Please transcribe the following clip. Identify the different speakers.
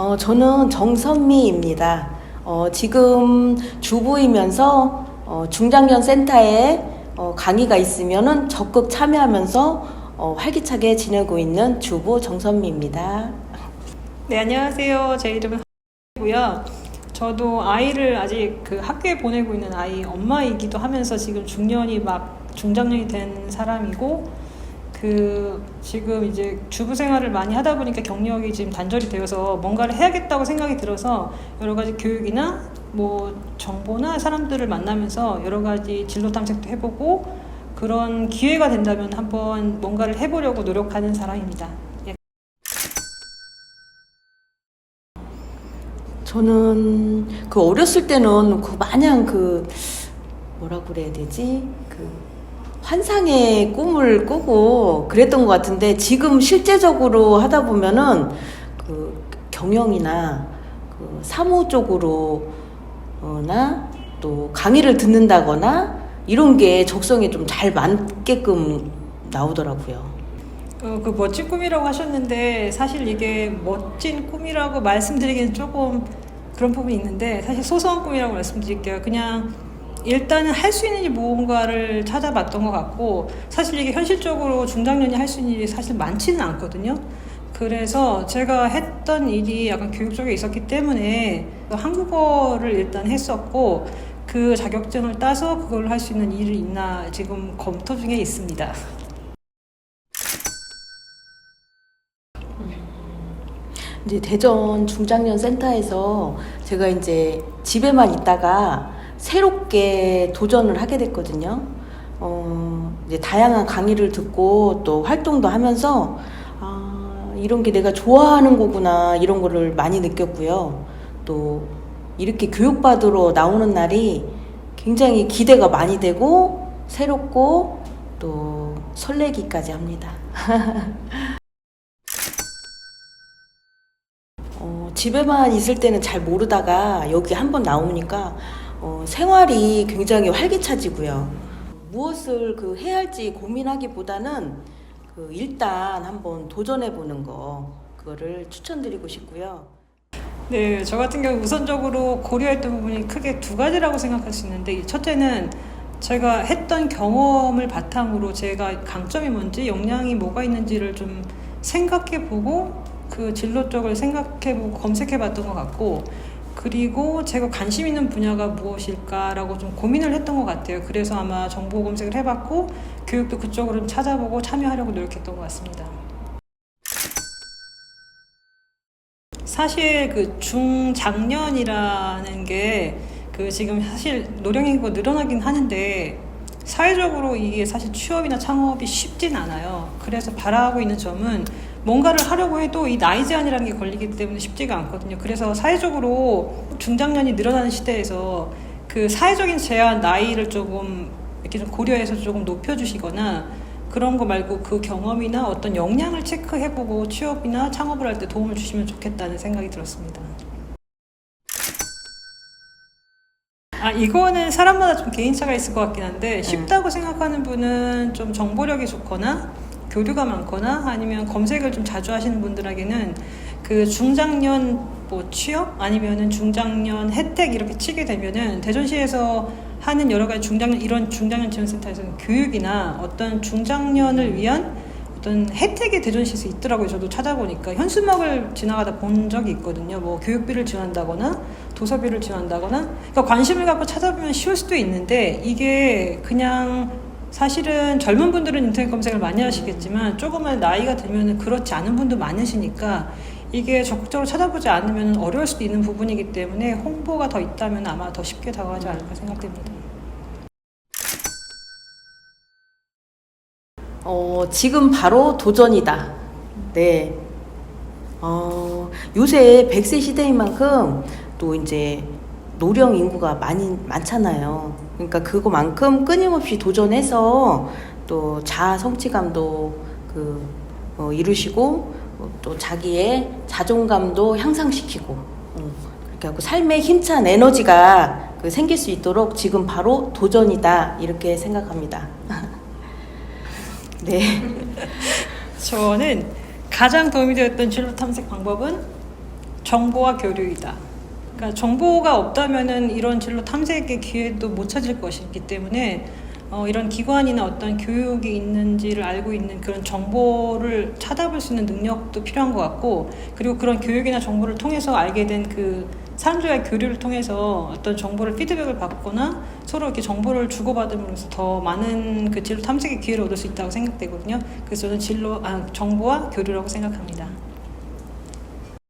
Speaker 1: 어, 저는 정선미입니다. 어, 지금 주부이면서 어, 중장년 센터에 어, 강의가 있으면은 적극 참여하면서 어, 활기차게 지내고 있는 주부 정선미입니다.
Speaker 2: 네, 안녕하세요. 제 이름은 고요. 저도 아이를 아직 그 학교에 보내고 있는 아이 엄마이기도 하면서 지금 중년이 막 중장년이 된 사람이고 그 지금 이제 주부 생활을 많이 하다 보니까 경력이 지금 단절이 되어서 뭔가를 해야겠다고 생각이 들어서 여러 가지 교육이나 뭐 정보나 사람들을 만나면서 여러 가지 진로 탐색도 해보고 그런 기회가 된다면 한번 뭔가를 해보려고 노력하는 사람입니다. 예.
Speaker 1: 저는 그 어렸을 때는 그 마냥 그 뭐라 그래야 되지? 그 환상의 꿈을 꾸고 그랬던 것 같은데 지금 실제적으로 하다 보면은 그 경영이나 그 사무 쪽으로나 또 강의를 듣는다거나 이런 게 적성에 좀 잘 맞게끔 나오더라고요.
Speaker 2: 어, 그 멋진 꿈이라고 하셨는데 사실 이게 멋진 꿈이라고 말씀드리기는 조금 그런 부분이 있는데 사실 소소한 꿈이라고 말씀드릴게요. 그냥 일단은 할 수 있는 일 뭔가를 찾아봤던 것 같고 사실 이게 현실적으로 중장년이 할 수 있는 일이 사실 많지는 않거든요. 그래서 제가 했던 일이 약간 교육 쪽에 있었기 때문에 한국어를 일단 했었고 그 자격증을 따서 그걸 할 수 있는 일이 있나 지금 검토 중에 있습니다.
Speaker 1: 이제 대전 중장년 센터에서 제가 이제 집에만 있다가 새롭게 도전을 하게 됐거든요. 어, 이제 다양한 강의를 듣고 또 활동도 하면서 아, 이런 게 내가 좋아하는 거구나 이런 거를 많이 느꼈고요. 또 이렇게 교육받으러 나오는 날이 굉장히 기대가 많이 되고 새롭고 또 설레기까지 합니다. 어, 집에만 있을 때는 잘 모르다가 여기 한번 나오니까 어, 생활이 굉장히 활기차지고요. 무엇을 그 해야 할지 고민하기보다는 그 일단 한번 도전해 보는 거 그거를 추천드리고 싶고요.
Speaker 2: 네, 저 같은 경우 우선적으로 고려했던 부분이 크게 두 가지라고 생각할 수 있는데 이 첫째는 제가 했던 경험을 바탕으로 제가 강점이 뭔지 역량이 뭐가 있는지를 좀 생각해 보고 그 진로 쪽을 생각해 보고 검색해 봤던 것 같고 그리고 제가 관심 있는 분야가 무엇일까라고 좀 고민을 했던 것 같아요. 그래서 아마 정보 검색을 해봤고 교육도 그쪽으로 좀 찾아보고 참여하려고 노력했던 것 같습니다. 사실 그 중장년이라는 게 그 지금 사실 노령인구가 늘어나긴 하는데 사회적으로 이게 사실 취업이나 창업이 쉽진 않아요. 그래서 바라고 있는 점은 뭔가를 하려고 해도 이 나이 제한이라는 게 걸리기 때문에 쉽지가 않거든요. 그래서 사회적으로 중장년이 늘어나는 시대에서 그 사회적인 제한 나이를 조금 이렇게 좀 고려해서 조금 높여주시거나 그런 거 말고 그 경험이나 어떤 역량을 체크해보고 취업이나 창업을 할 때 도움을 주시면 좋겠다는 생각이 들었습니다. 아, 이거는 사람마다 좀 개인차가 있을 것 같긴 한데 쉽다고 생각하는 분은 좀 정보력이 좋거나 교류가 많거나 아니면 검색을 좀 자주 하시는 분들에게는 그 중장년 뭐 취업 아니면은 중장년 혜택 이렇게 치게 되면은 대전시에서 하는 여러 가지 중장년 이런 중장년 지원센터에서는 교육이나 어떤 중장년을 위한 어떤 혜택이 대전시에서 있더라고요. 저도 찾아보니까 현수막을 지나가다 본 적이 있거든요. 뭐 교육비를 지원한다거나 도서비를 지원한다거나 그러니까 관심을 갖고 찾아보면 쉬울 수도 있는데 이게 그냥 사실은 젊은 분들은 인터넷 검색을 많이 하시겠지만 조금만 나이가 들면 그렇지 않은 분도 많으시니까 이게 적극적으로 찾아보지 않으면 어려울 수도 있는 부분이기 때문에 홍보가 더 있다면 아마 더 쉽게 다가가지 않을까 생각됩니다.
Speaker 1: 어, 지금 바로 도전이다. 네. 어, 요새 100세 시대인 만큼 또 이제 노령 인구가 많이 많잖아요. 그러니까 그거만큼 끊임없이 도전해서 또 자아 성취감도 그 어, 이루시고 어, 또 자기의 자존감도 향상시키고 어, 그렇게 하고 삶의 힘찬 에너지가 그 생길 수 있도록 지금 바로 도전이다 이렇게 생각합니다. 네.
Speaker 2: 저는 가장 도움이 되었던 진로 탐색 방법은 정보와 교류이다. 그러니까 정보가 없다면은 이런 진로 탐색의 기회도 못 찾을 것이기 때문에 어, 이런 기관이나 어떤 교육이 있는지를 알고 있는 그런 정보를 찾아볼 수 있는 능력도 필요한 것 같고 그리고 그런 교육이나 정보를 통해서 알게 된 그 사람들과의 교류를 통해서 어떤 정보를 피드백을 받거나 서로 이렇게 정보를 주고받음으로써 더 많은 그 진로 탐색의 기회를 얻을 수 있다고 생각되거든요. 그래서 저는 진로 아, 정보와 교류라고 생각합니다.